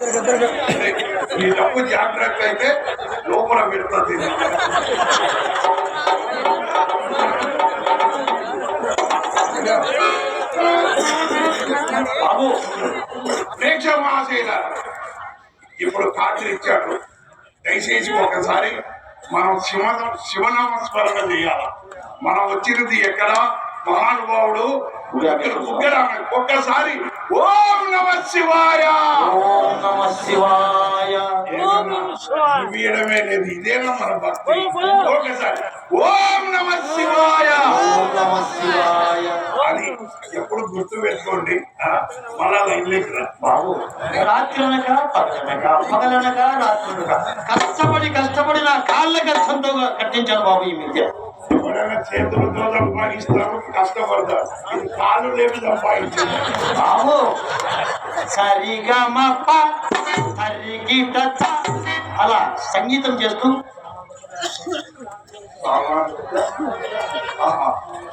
ఈ డబ్బు జాగ్రత్త అయితే లోపల పెడుతుంది బాబు ప్రేక్ష మహాశైల ఇప్పుడు ఖాళీ ఇచ్చాడు. దయచేసి ఒకసారి మనం శివ శివనామస్మరణ చేయాలి? మనం వచ్చినది ఎక్కడ? మహానుభావుడు ఒక్కసారి ఓం నమ శివాయ. ఓం నమ శివాయ. వీడమే లేదు ఇదేనా మన భక్తి? ఒకసారి ఓం నమ శివాయ. ఓం నమ శివాయ. అని ఎప్పుడు గుర్తు పెట్టుకోండి. మళ్ళా లైన్లోకి రా. బాబు రాత్రి అనక పగలనక పగలనక రాత్రి కష్టపడి కష్టపడి నా కాళ్ళ కష్టంతో కట్టించాను బాబు ఈ మిద్య ఎవరైనా చేతులతో సంపాదిస్తారు కష్టపడతారు ఇది కాళ్ళు లేవి సంపాదించింది. సరిగా మప్ప హరికి అలా సంగీతం చేస్తూ ఆహా.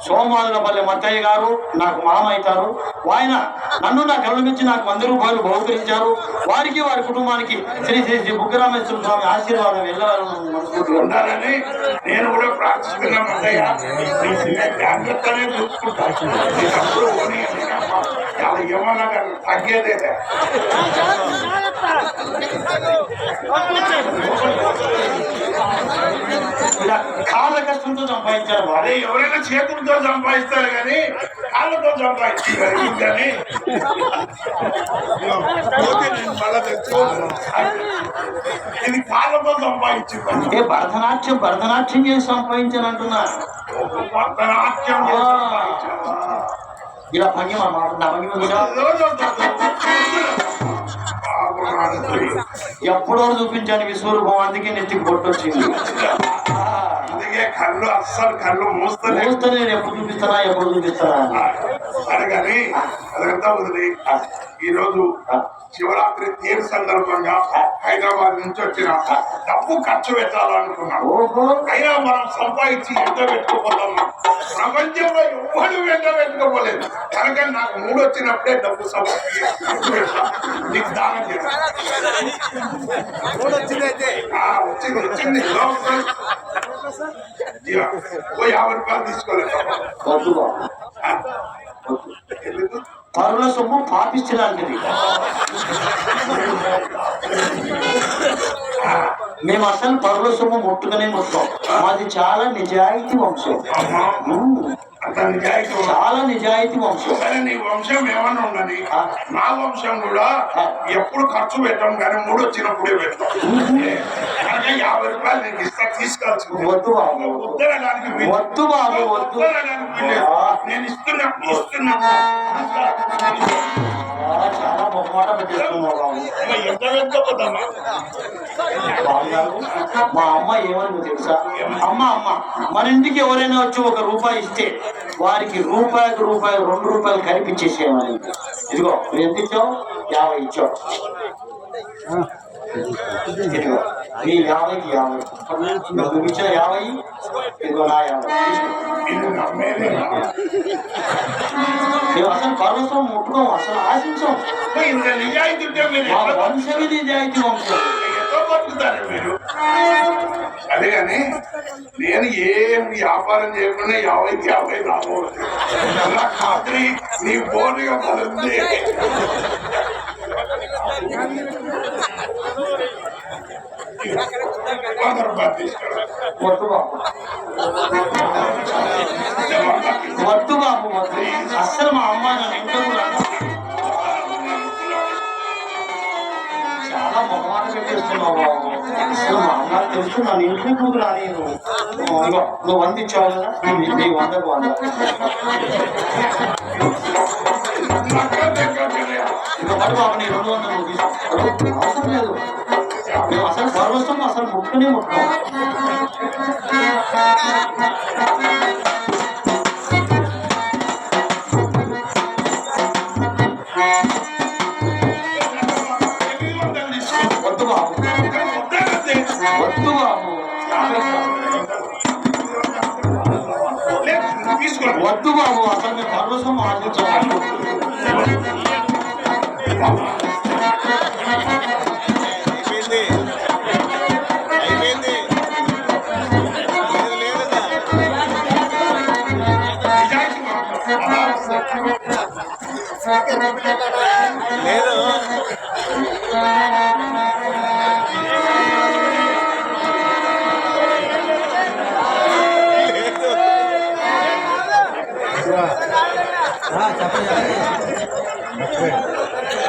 సోమాదులపల్లి మత్తయ్య గారు నాకు మామ అవుతారు ఆయన నన్ను నా కళ్ళ నాకు వంద రూపాయలు బహుకరించారు? వారికి వారి కుటుంబానికి శ్రీ శ్రీ శ్రీ బుగ్గరామేశ్వర స్వామి ఆశీర్వాదం వెళ్ళవాలని మనస్ఫూర్తిగా ఉండాలని నేను కూడా ప్రార్థిస్తున్నా మల్లయ్య నీ చిన్న జాగ్రత్తనే చూసుకుంటా నీకు అప్పుడు పోనీ అని అమ్మ. అలా ఏమన్నా కానీ తగ్గేదే కాళ్ళ కష్టంతో సంపాదించారు వారు అదే ఎవరైనా చేతులతో సంపాదిస్తారు కానీ కాళ్ళతో సంపాదిస్తారు కానీ. ఇది కాళ్ళతో సంపాదించింది ఏ భరతనాట్యం భరతనాట్యం చేసి సంపాదించాను అంటున్నా భరతనాట్యం? ఇలా భంగిమ మాట నా భంగిమ నాన్నతోని. ఎప్పుడో చూపించాను విశ్వరూపం అందుకే నెత్తికి పొట్టు వచ్చింది అందుకే కళ్ళు అస్సలు కళ్ళు మూస్తలే నేను ఎప్పుడు చూపిస్తానా ఎప్పుడు చూపిస్తానా అని. అనగాని అదంతా వదిలి ఈ రోజు శివరాత్రి తేరు సందర్భంగా హైదరాబాద్ నుంచి వచ్చిన డబ్బు ఖర్చు పెట్టాలనుకున్నాం ఓహో. అయినా మనం సంపాదించి ఎంత పెట్టుకోపోతాం ప్రపంచంలో ఎవ్వరు వెంట పెట్టుకోపోలేదు కనుక నాకు మూడు వచ్చినప్పుడే డబ్బు సంపాదించి ఖర్చు పెడతా. నీకు దానం చేస్తాను ఆ, వచ్చింది ఓ యాభై రూపాయలు తీసుకోలేదు. ఎందుకు? పరుల సొమ్ము పాపిస్తులాంటిది మేము అసలు పరుల సొమ్ము ముట్టుకునే ముట్టుకోం మాది చాలా నిజాయితీ వంశం. నిజాయితీ? చాలా నిజాయితీ వంశం. సరే నీ వంశం ఏమన్నా ఉండని నా వంశం కూడా ఎప్పుడు ఖర్చు పెట్టాం కానీ మూడు వచ్చినప్పుడే పెట్టాం. కనుక యాభై రూపాయలు నీకు ఇస్తా తీసుకోవాల్సింది వద్దు బాబు. ఉద్దరడానికి వద్దు బాబు వద్దు. నేను ఇస్తున్నా ఇస్తున్నా. చాలా మా అమ్మ ఏమని తెలుసా? అమ్మ అమ్మ మన ఇంటికి ఎవరైనా వచ్చి ఒక రూపాయి ఇస్తే వారికి రూపాయికి రూపాయి రెండు రూపాయలు కనిపించేసేయమని. ఇదిగో ఎంత ఇచ్చావు? యాభై ఇచ్చావు. ఇదిగో నీ యాభైకి యాభై నువ్వు ఇచ్చిన యాభై ఇదిగో నా యాభై ఇది నమ్మేదే మేము అసలు పర్వతం ముట్టుకోం అసలు ఆశించాం ఇంత నిజాయితీ ఉంటే మీరు మా ఎట్లా వంశమే నిజాయితీ వంశం ఎట్లా బతుకుతారు మీరు అదే కానీ నేను ఏం వ్యాపారం చేయకుండా యాభైకి యాభై రాబోదు నా ఖాత్రి నీ బోర్డుగా పడుతుంది వంద రూపాయలు వద్దు బాబు వద్దు బాబు వద్దు అస్సలు మా అమ్మ నన్ను ఇంట్లో కూడా చాలా మొహమాట పెట్టేస్తున్నావు బాబు అసలు మా అమ్మ తెలుసు నన్ను ఇంట్లో కూడా రాలేదు నువ్వు వంద ఇచ్చావు కదా నీ- వందకు వంద పడు బాబు నీ రెండు వందలు అవసరం లేదు. మేము అసలు పర్వతం అసలు ముట్టుకునే ముట్టుకోం వద్దు బాబు వద్దు బాబు తీసుకోండి వద్దు బాబు అసలు మేము పర్వతం ఆశించాలి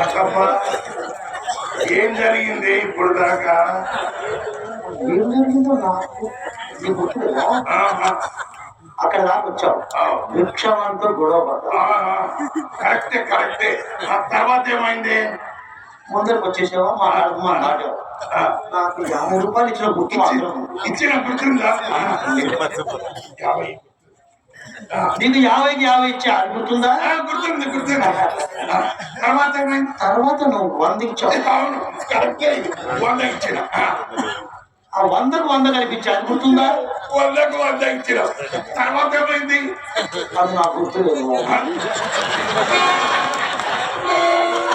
అక్కప్ప ఏం జరిగింది ఇప్పుడు దాకా? ఏం జరిగిందో నాకు అక్కడ దాకా వచ్చావు ఆ, భిక్షమంతో గొడవ ఆహా. కరెక్టే కరెక్టే. ఆ తర్వాత ఏమైంది? ముందరకు వచ్చేసావా? మా మా నాటావు ఆ, నాకు యాభై రూపాయలు ఇచ్చిన గుర్తు. ఇచ్చిన గుర్తుందా? యాభై నీకు యాభైకి యాభై ఇచ్చా? గుర్తుందా? గుర్తుంది గుర్తుంది. తర్వాత తర్వాత నువ్వు వంద ఇచ్చావు. అవును కరెక్టే. వంద ఇచ్చిన. ఆ, వందకు వంద కనిపించా గుర్తుందా? వందకు వంద ఇచ్చిన తర్వాత ఏమైంది? అది నాకు గుర్తులేదు ఆ,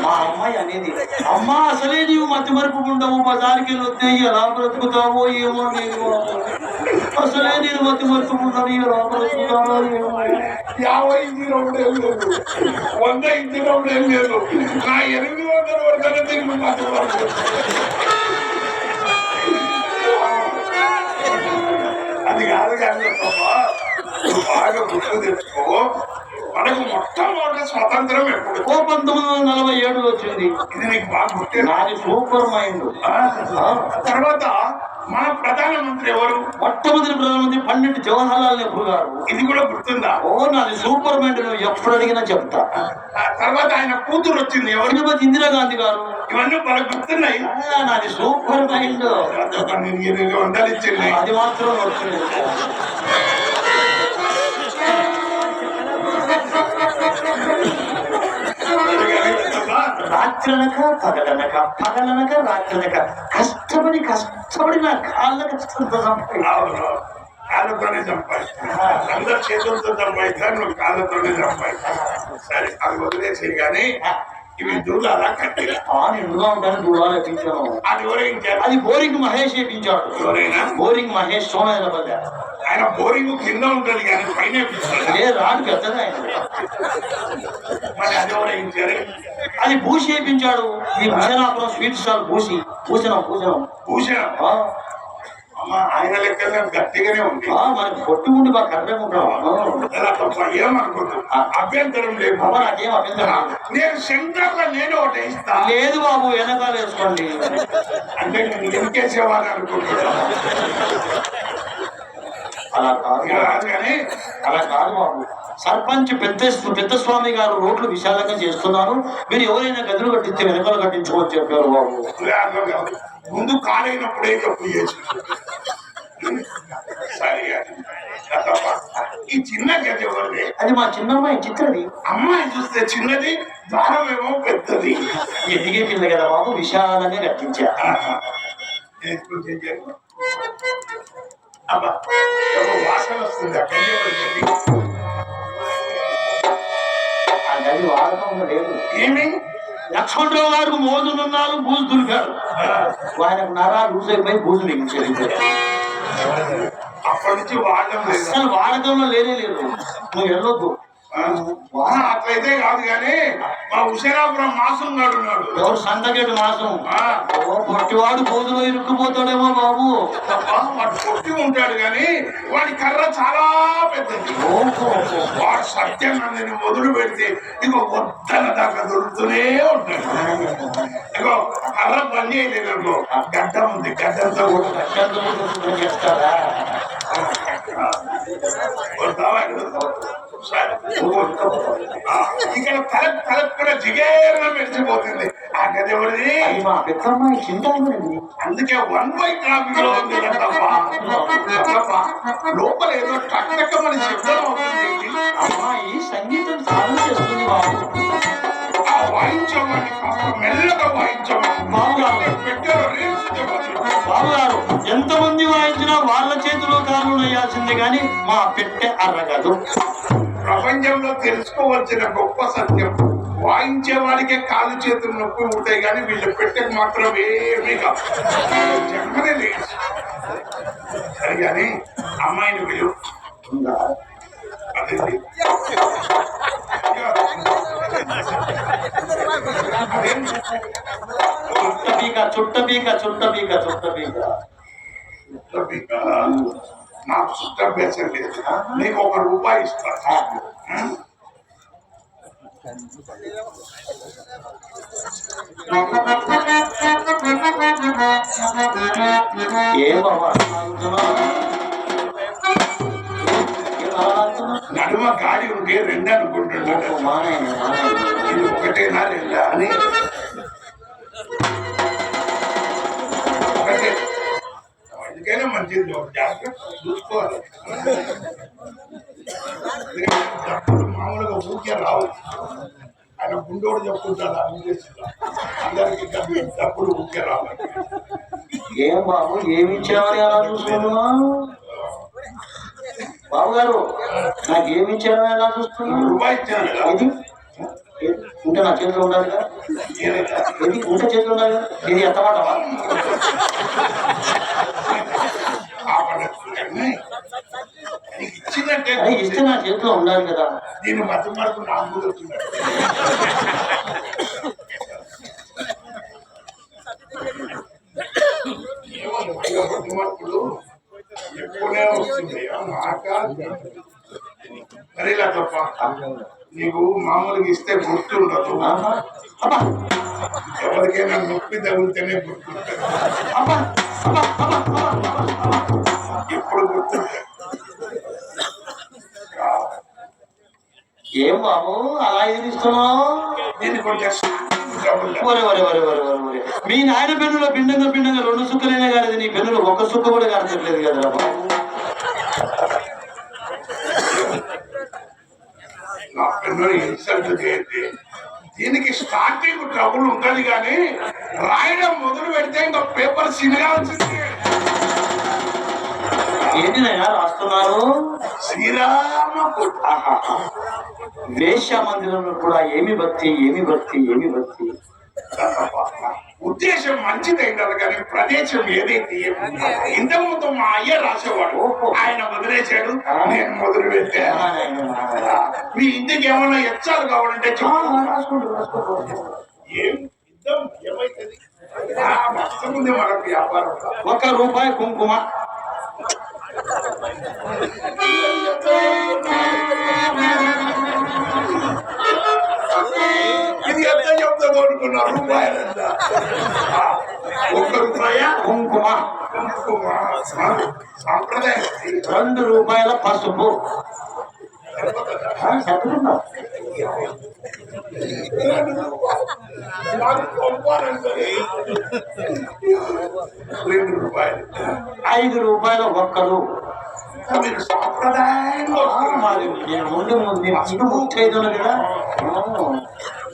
మా అమ్మాయి అనేది అమ్మా అసలే నీవు మతి మరుపు ఉండవు బజార్కి వెళ్ళొద్దే ఎలా బ్రతుకుతావో ఏమో నేను అసలే నేను మతి మరుపు ఉండవు ఎలా బ్రతుకుతావో ఏమో. యాభై ఇంటి రౌండ్ ఏం లేదు. వంద ఇంటి రౌండ్ ఏం లేదు. నా ఎనిమిది వందల వరకు మాత్రం వరకు కాదు కానీ బాగా గుర్తు తెచ్చుకో. మనకు మొట్టమొదటి స్వతంత్రం ఎప్పుడు? ఓ పంతొమ్మిది వందల నలభై ఏడు వచ్చింది. ఇది నీకు బాగా గుర్తే. నాది సూపర్ మైండ్. తర్వాత మన ప్రధానమంత్రి ఎవరు? మొట్టమొదటి ప్రధానమంత్రి పండిట్ జవహర్లాల్ నెహ్రూ గారు. ఇది కూడా గుర్తుందా? ఓ నాది సూపర్ మైండ్. నువ్వు ఎప్పుడు అడిగినా చెప్తా. తర్వాత ఆయన కూతురు వచ్చింది ఎవరు? ఇందిరాగాంధీ గారు. ఇవన్నీ మనకు గుర్తున్నాయి. నాది సూపర్ మైండ్. అది మాత్రం వచ్చింది. రాత్రనక పగలనక పగలనక రాత్రనక. కష్టపడి కష్టపడి నా కాళ్ళకి కాళ్ళతోనే సంపాదిస్తా అందరు చేతులతో సంపాదిస్తా నువ్వు కాళ్ళతోనే సంపాదిస్తా సరే అది వదిలేసి కానీ ఇవి దూరాలా కట్టిరా ఆ నిండుగా ఉంటాను దూరాలు ఎక్కించాను అది ఎవరైంచారు అది బోరింగ్ మహేష్ వేయించాడు ఎవరైనా? బోరింగ్ మహేష్ సోమయాజపల్లి ఆయన బోరింగ్ కింద ఉంటది కానీ పైన రాడు పెద్దగా ఆయన. మరి అది ఎవరైంచారు అది భూసి వేయించాడు ఈ భూషణాపురం స్వీట్ స్టాల్ భూసి భూషణం భూషణం భూషణం ఆయన లెక్కన గట్టిగానే ఉంది. మనకి పొట్టి ఉండి బాగా కర్రే ఉంటాం అలా తప్ప ఏమనుకోదు అభ్యంతరం లేదు. బాబా నాకేం అభ్యంతరం. నేను శంకర్లో నేను ఒకటి ఇస్తా. లేదు బాబు వెనకాల వేసుకోండి. అంటే నేను ఇంకేసేవాడు అనుకుంటున్నా. అలా కాదు కానీ అలా కాదు బాబు. సర్పంచ్ పెద్ద పెద్ద స్వామి గారు రోడ్లు విశాలంగా చేస్తున్నారు. మీరు ఎవరైనా గదులు కట్టిస్తే వెనకాల కట్టించుకోవచ్చు చెప్పారు బాబు. ముందు కాలైనప్పుడే తప్పు. ఈ చిన్న గది ఎవరిది? అది మా చిన్నమ్మాయి చిత్రది. అమ్మాయి చూస్తే చిన్నది ద్వారం ఏమో పెద్దది. ఎదిగే పిల్ల కదా బాబు విశాలంగా కట్టించా. వాసన వస్తుంది వాడకం లేదు. ఏమి? లక్ష్మణరావు గారు మోజునున్నారు బూజు దులిపారు. ఆయనకు నరా లూజ్ అయిపోయి బూజు మిగించేది అప్పటి నుంచి లేదు. అసలు వాడకంలో లేనే లేదు. నువ్వు వెళ్ళొద్దు ఆ, అట్లయితే కాదు కానీ మా హుసేనాపురం మాసం నాడు ఉన్నాడు ఎవరు సంతగేటు మాసం? పొట్టివాడు బూజులో ఇరుక్కుపోతాడేమో బాబు. వాడు కొట్టి ఉంటాడు కానీ వాడి కర్ర చాలా పెద్దది. వాడు సత్యం నన్ను మొదలు పెడితే ఇగో వద్దన దాకా దొరుకుతూనే ఉంటాడు. ఇగో కర్ర పని చేయలేదు గడ్డ ఉంది గడ్డంతో కూడా గట్టంతో చేస్తారా కొడతావా? ఇక్కడ? తలకు కూడా జిగేర్గా మెరిసిపోతుంది. ఆ గది ఎవరిది? మా పెద్దమ్మాయి చింతామణి అందుకే వన్ బై ట్రాఫిక్లో ఉంది లోపల ఏదో టక్కమని శబ్దం అవుతుంది. అమ్మాయి సంగీతం సాధన చేస్తుంది బాబు. ఆ వాయించమని కాస్త మెల్లగా వాయించమని. బాబు గారు పెట్టారు రీల్స్ చెప్పచ్చు. బాబు గారు ఎంతమంది వాయించినా వాళ్ళ చేతిలో కాళ్ళు వేయాల్సిందే కానీ మా పెట్టె అరగదు ప్రపంచంలో తెలుసుకోవాల్సిన గొప్ప సత్యం. వాయించే వాడికే కాలు చేతులు నొప్పి ఉంటాయి కానీ వీళ్ళు పెట్టెకు మాత్రం ఏమీ కాదు. జన్మనే లేదు. సరే కానీ అమ్మాయిని విలువ అదే? చుట్టబీక చుట్టబీక చుట్టబీక చుట్టబీక నాకు లేదు నీకు ఒక రూపాయి ఇస్తాను జాగ్రత్త చూసుకోవాలి డబ్బులు మామూలుగా ఊరికే రావు ఆయన గుండోడు ఇంగ్లీష్లో అందరికీ డబ్బులు ఊరికే రావాలి ఏం బాబు ఏమి చూస్తున్నావు? బాబు గారు నాకు ఏమి ఇచ్చావని అలా చూస్తున్నావు? రూపాయి ఇచ్చాను? ఉంటే నా చేతిలో ఉండాలి కదా? ఉంటే చేతిలో ఉండాలి కదా? ఇది ఎంత మాటవా ఆపడచ్చు కానీ అరే ఇస్తే నా చేతిలో ఉండాలి కదా. దీని మధ్య మార్పు ఏమో మధ్య మధ్య మార్పులు ఎక్కువనే వస్తుంది. మాట మరి ఇలా తప్ప. నీకు మామూలుగా ఇస్తే గుర్తుండదు ఆహా. అబ్బా. ఎవరికైనా నొప్పి తగిలితేనే గుర్తుంటుంది అబ్బా అబ్బా అబ్బా అబ్బా ఎప్పుడు గుర్తుంటుంది ఏం బాబు? అలా ఎదిరిస్తున్నావు? మీ నాయన పెన్నులో పిండంగా పిండంగా రెండు సుక్కలైనా కాలేదు. నీ పెన్నులో ఒక సుక్క కూడా నా పెన్ను ఇన్సల్ట్ చేయండి. దీనికి స్టార్టింగ్ ట్రబుల్ ఉంటది కానీ రాయడం మొదలు పెడితే ఇంకా పేపర్ సినగాల్సింది ఏంటి నాయనా రాస్తున్నారు? శ్రీరామ. వేశ్య మందిరంలో కూడా ఏమి భక్తి ఏమి భక్తి ఏమి భక్తి? ఉద్దేశం మంచిదైంది కానీ ప్రదేశం ఏదైతే ఇంతకు ముందు మా అయ్య రాసేవాడు. ఆయన వదిలేశాడు. నేను మొదలు పెట్టా ఆ, నాయనా. మీ ఇంటికి ఏమైనా ఎచ్చాలు కావాలంటే ఏం యుద్ధం ఏమైతుంది? మనకు వ్యాపారం ఒక రూపాయి కుంకుమ. ఇది ఎంత చెప్తాను అనుకున్నా రూపాయలు ఎంత ఆ, ఒక్క రూపాయ? కుంకుమ. కుంకుమ. సాంప్రదాయం. రెండు రూపాయల పసుపు. రెండు రూపాయలు ఐదు రూపాయల ఒక్కలు మీరు సాంప్రదాయంగా ముందు ముందు. ముందు ముందు చేయదు కదా.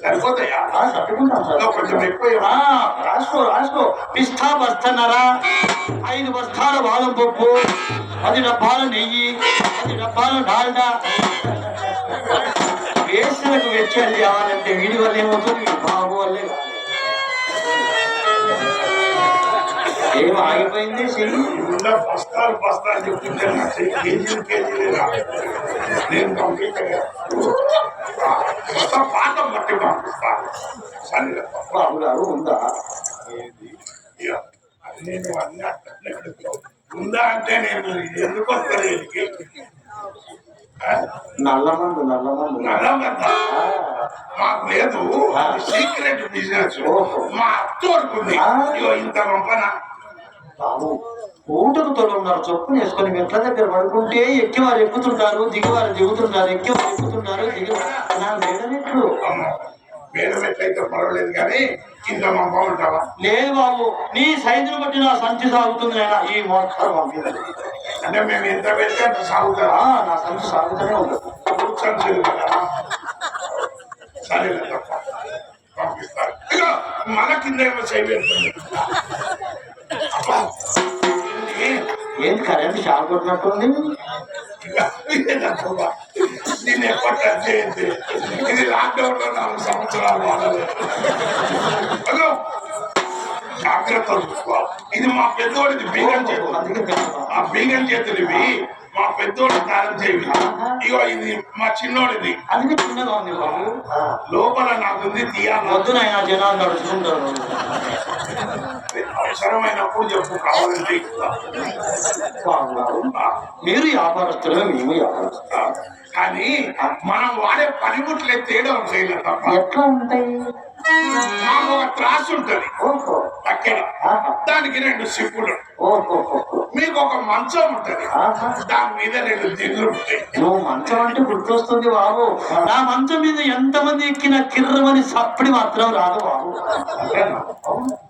సరిపోతాయా? కొంచెం ఎక్కువ రాసుకో రాసుకో. పిస్తా బస్తన్నరా ఐదు బస్తాల బాదం పప్పు పది డబ్బాల నెయ్యి పది డబ్బాల డాల్డా. వేసులకు వెచ్చాలి కావాలంటే వీడి వల్ల ఏమవుతుంది? బాబు వల్లే. ఏం ఆగిపోయింది బస్తాలు బస్తాలు చెప్తుంటే కేజీలు కేజీలు. నేను పంపించగా పాఠం బట్టి పంపిస్తాను సరే బాబు గారు ఉందా నేను అన్నీ. ఉందా అంటే నేను ఎందుకు వస్తాను వీడికి నల్లమందు నల్లమందు. నల్లమద్దా ఆ, మాకు లేదు. Secret business. మా అత్త వరకు ఇంత పంపన? బాబు ఊటకు తోడు ఉన్నారు చొప్పున వేసుకొని మెట్ల దగ్గర పడుకుంటే ఎక్కివారు ఎక్కుతుంటారు దిగివారు దిగుతుంటారు ఎక్కివారు ఎక్కుతుంటారు దిగివారు నా మేడనెట్లు అమ్మ మేడం ఎట్లయితే పర్వాలేదు కానీ ఇంత పంపమంటావా లేదు బాబు నీ సైజును బట్టి నా సంచి సాగుతుంది నాయనా. ఈ పంపింది అంటే మేము ఎంత పెడితే అంత సాగుతారా? నా సంచి సాగుతూనే కూర్చొని చెల్లుతారా సరే పంపిస్తారు మన కింద ఏమో చేయబెడుతుంది ఏంటి కరెంట్ షాక్ కొట్టినట్టుంది? దీన్ని ఎప్పటి ఇది లాక్డౌన్లో నాలుగు సంవత్సరాలు వాడలేదు. జాగ్రత్త చూసుకోవాలి. ఇది మా పెద్దోడిది బీగం చేతులు. ఆ బీగం చేతులు ఇవి మా పెద్దోడి తారం చేవి ఇగో ఇది మా చిన్నోడిది. అందుకే చిన్నగా ఉంది బాబు. లోపల నాకుంది తీయాలి జనాలు నడుచుకుంటారు అవసరమైనప్పుడు చెప్పు కావాలంటే మీరు వ్యాపారస్తులు మేము వ్యాపారస్తులు. కానీ మనం వాడే పనిముట్లే తేడా ఉంటాయి తప్ప. ఎట్లా ఉంటాయి? మాకు ఒక త్రాసు ఉంటది. అక్కడ. దానికి రెండు సిప్పులు. మీకు ఒక మంచం ఉంటది. దాని మీద రెండు దిగులు ఉంటాయి. నువ్వు మంచం అంటే గుర్తొస్తుంది బాబు. నా మంచం మీద ఎంతమంది ఎక్కిన కిర్రమని సప్పడి మాత్రం రాదు బాబు.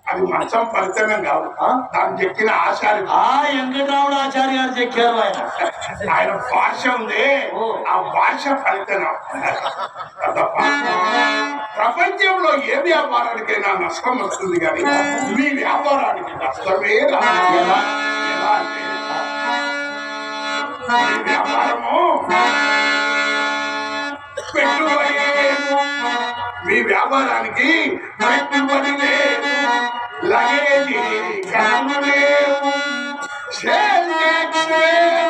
అది మంచం ఫలితమే కాదు? దాన్ని చెక్కిన ఆచార్య ఆ వెంకటరాముడు ఆచార్య గారు చెక్కారు ఆయన. ఆయన భాష ఉంది. ఆ భాష ఫలితం ప్రపంచంలో ఏ వ్యాపారానికైనా నష్టం వస్తుంది కానీ మీ వ్యాపారానికి నష్టమే వ్యాపారము పెట్టుబడి మీ వ్యాపారానికి పెట్టుబడి లేదు. లగేజీ సేల్ ట్యాక్స్ లేదు.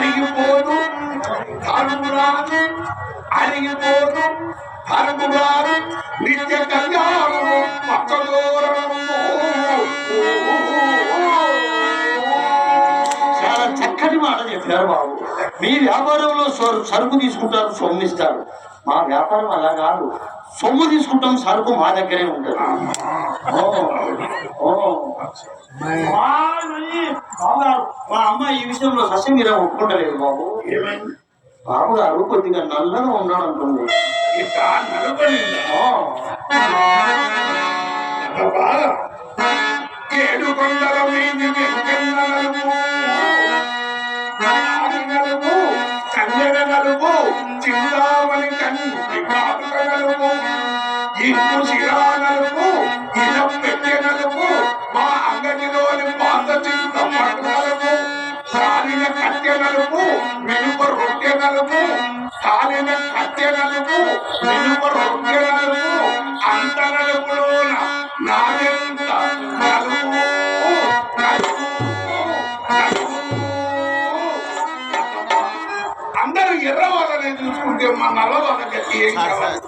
అరిగిపోదు తరుమురాదు అరిగిపోదు తరుమురాదు నిత్య కళ్యాణము చాలా చక్కటి మాట చెప్పారు బాబు మీ వ్యాపారంలో సరుకు తీసుకుంటారు సొమ్మిస్తారు మా వ్యాపారం అలా కాదు. సొమ్ము తీసుకుంటాం సరుకు మా దగ్గరే ఉంటుంది. మా అమ్మాయి- బాబు గారు, మా అమ్మాయి ఈ విషయంలో సస్యం మీద ఒప్పుకుంటలేదు బాబు. బాబు గారు కొద్దిగా నల్లగా ఉన్నాడు అంటుంది ఏడు కొండల మీది కన్యన నలుపు చింతామణి కంటి కాటుక నలుపు ఇంపు శిరా మా అంగడిలోని పాత చింత పట్టు సాలిన కాలిన కట్టె నలుపు సాలిన రొట్టె నలుపు కాలిన కట్టె నలుపు నాగెంత నలుపు నలుపు మా నల్ల వాళ్ళకి ఏం కావాలి?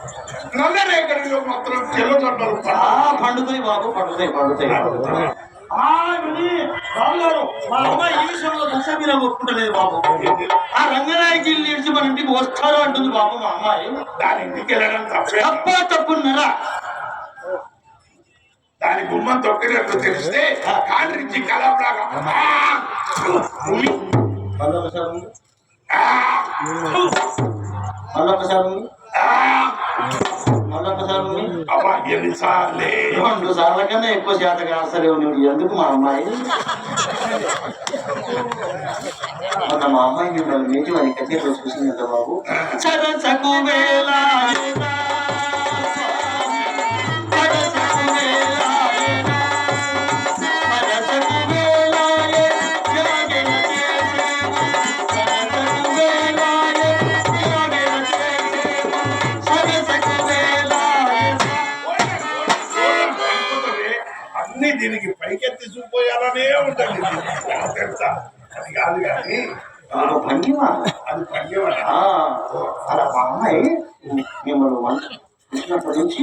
నల్ల రేఖడిలో మాత్రం తెల్లదొండలు ఆ, పండుతాయి బాబు పండుతాయి పండుతాయి. మా అమ్మాయి ఈ విషయంలో సస్యం మీద ఒప్పుకుంటలేదు బాబు. ఆ రంగనాయకి ఇడిచి మన ఇంటికి వస్తారు అంటుంది బాబు మా అమ్మాయి. దాని ఇంటికి వెళ్ళడం తప్పే. తప్ప తప్పున్నారా? దాని గుమ్మం తొక్కినట్టు తెలిస్తే కాండ్రించి కలపలాగా. ఆ! మళ్ళొకసారి మళ్ళొకసారి అబ్బా ఎన్నిసార్లే రెండు సార్ల కన్నా ఎక్కువ శాతం అసలే ఉన్నాడు ఎందుకు మా అమ్మాయి మొన్న మా అమ్మాయి మిమ్మల్ని మేటి వారి కట్టే చూసిందంట బాబు చరచకు వేలాయనా, కాదు కానీ ఒక భంగిమ అది ఆ, అలా మా అమ్మాయి మిమ్మల్ని చూసినప్పటి నుంచి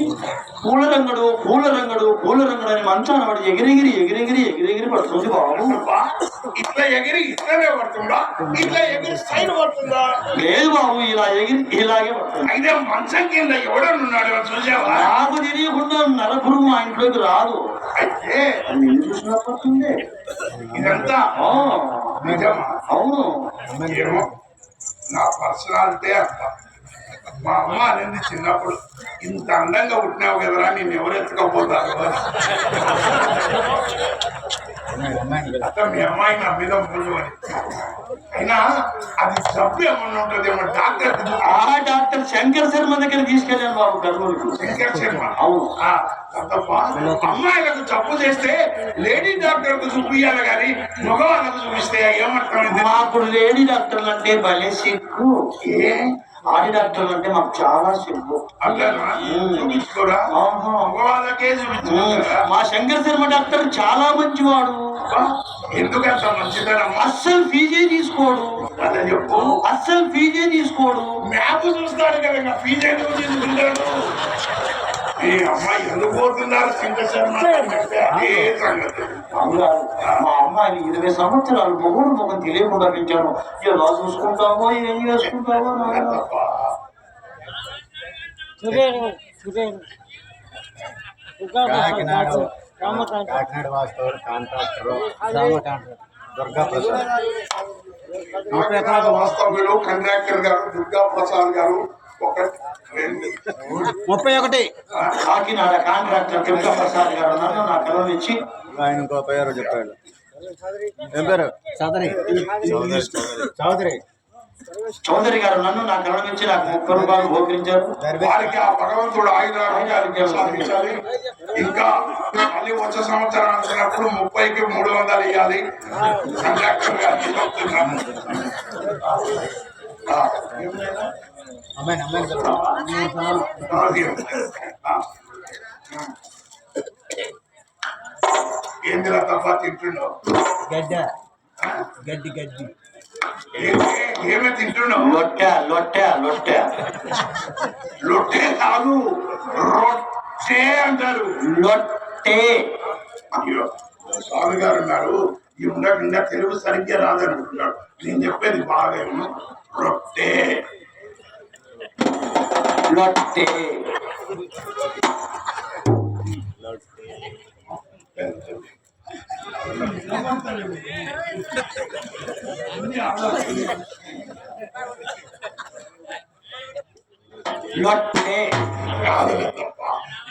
పూల రంగడు పూల రంగడు పూల రంగడు అని మంచాన పడి ఎగిరెగిరి ఎగిరెగిరి ఎగిరెగిరి పడుతుంది బాబు. ఇట్లా ఎగిరి ఇట్లనే పడుతుందా? ఇట్లా ఎగిరి సైడ్ పడుతుందా? లేదు బాబు ఇలా ఎగిరి ఇలాగే పడుతుంది. అయితే మంచం కింద ఎవడనున్నాడు చూసావా? నాకు తెలియకుండా నరపురు మా ఇంట్లోకి రాదు. అయితే నేను చూసినప్పటిందే ఇదంతా? నిజమా అవును. ఏమో. నా పర్సనాలిటీ అంత మా అమ్మ అనేది చిన్నప్పుడు ఇంత అందంగా పుట్టినావు కదరా నేను ఎవరు ఎత్తుకపోతారు మీ అమ్మాయి నా మీద ముందు అని. అయినా అది జబ్బు ఏమన్నా ఉంటుందేమో డాక్టర్ ఆ డాక్టర్ శంకర్ శర్మ దగ్గర తీసుకెళ్ళాను బాబు కర్నూలుకు. శంకర్ శర్మ? అవును. ఆ, తప్ప అమ్మాయిలకు జబ్బు చేస్తే లేడీ డాక్టర్కు చూపియాలి కానీ మగవాళ్ళకు చూపిస్తే ఏమర్థమైంది? మాకు లేడీ డాక్టర్లు అంటే భలే సిక్కు ఏ? ఆడి డాక్టర్లు అంటే మాకు చాలా సిగ్గు. చూపించుకోరా? మా శంకర్ శర్మ డాక్టర్ చాలా మంచివాడు. ఎందుకంత మంచిదనం అస్సలు ఫీజే తీసుకోడు. అదే చెప్పు. అస్సలు ఫీజే తీసుకోడు. మ్యాప్ చూస్తాడు కదా ఫీజు తీసుకుంటాడు ఈ అమ్మాయి ఎందుకు పోతున్నారు? సింగ శర్మ ఏ సంగతి? బాబుగారు, మా అమ్మాయిని ఇరవై సంవత్సరాలు మొగుడు మొగం తెలియకుండా పెంచాను. ఎలా చూసుకుంటావో ఏం. తప్ప. కాకినాడ కాకినాడ వాస్తవుడు కాంట్రాక్టర్ దుర్గా ప్రసాద్. కంట్రాక్టర్ గారు దుర్గా ప్రసాద్ గారు ముప్పై ఒకటి. కాకినాడ కాంట్రాక్టర్ దుర్గా ప్రసాద్ గారు నన్ను నా కలం ఇచ్చి ఆయన ఇంకో పేరు చెప్పాడు. ఏం పేరు? చౌదరి. చౌదరి. చౌదరి. గారు నన్ను నా కలం ఇచ్చి నాకు ముప్పై రూపాయలు గోకరించారు వారికి ఆ భగవంతుడు ఆయుధారోగ్యాలు సాధించాలి. ఇంకా మళ్ళీ వచ్చే సంవత్సరం వచ్చినప్పుడు ముప్పైకి మూడు వందలు ఇవ్వాలి. కంట్రాక్టర్ గారికి అమ్మాయి అమ్మాయి ఏంది ఏందిరా తప్ప తింటున్నావు గడ్డ గడ్డి గడ్డి ఏమే- తింటున్నావు లొట్టె లొట్టె లొట్టె రొట్టె కాదు రొట్టె అంటారు లొట్టె స్వామి గారు ఉన్నారు. ఈ ఉండకుండా తెలుగు సరిగ్గా రాదనుకుంటున్నాడు నేను చెప్పేది బాగా ఏమో రొట్టె లొట్టె లొట్టె కాదు తప్ప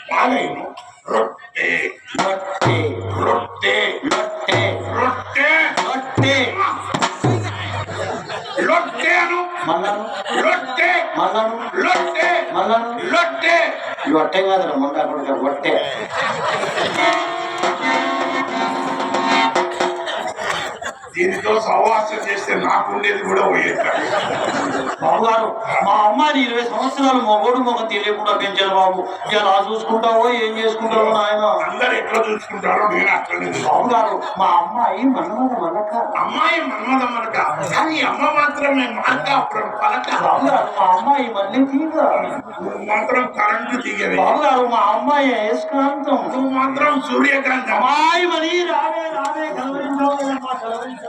బాగా ఏమో రొట్టె లొట్టె రొట్టె లొట్టె అను. లొట్టె. లొట్టె. లొట్టె. లొట్టె కాదు మొండ కొడుక లొట్టె. దీనితో సహవాసం చేస్తే నాకుండేది కూడా పోయేది బాబు గారు మా అమ్మాయిని ఇరవై సంవత్సరాలు మొగోడు మొగ తెలియకుండా పెంచారు బాబు. ఎలా చూసుకుంటావో ఏం చేసుకుంటావో నాయన? అందరు ఎట్లా చూసుకుంటారో నేను అట్లనే చూసుకుంటాను. బాబు గారు మా అమ్మాయి మన్మద మలక అమ్మాయి మన్మదమ్మనక కానీ అమ్మ మాత్రమే మార్కాపురం పలక. బాబు గారు మా అమ్మాయి మళ్ళీ తీగ. మాత్రం కరెంటు దిగవే బాబు గారు మా అమ్మాయి అయస్కాంతం నువ్వు మాత్రం సూర్యకాంతం. అమ్మాయి మరి రావే రావే కలవరించావు కలవరించావు.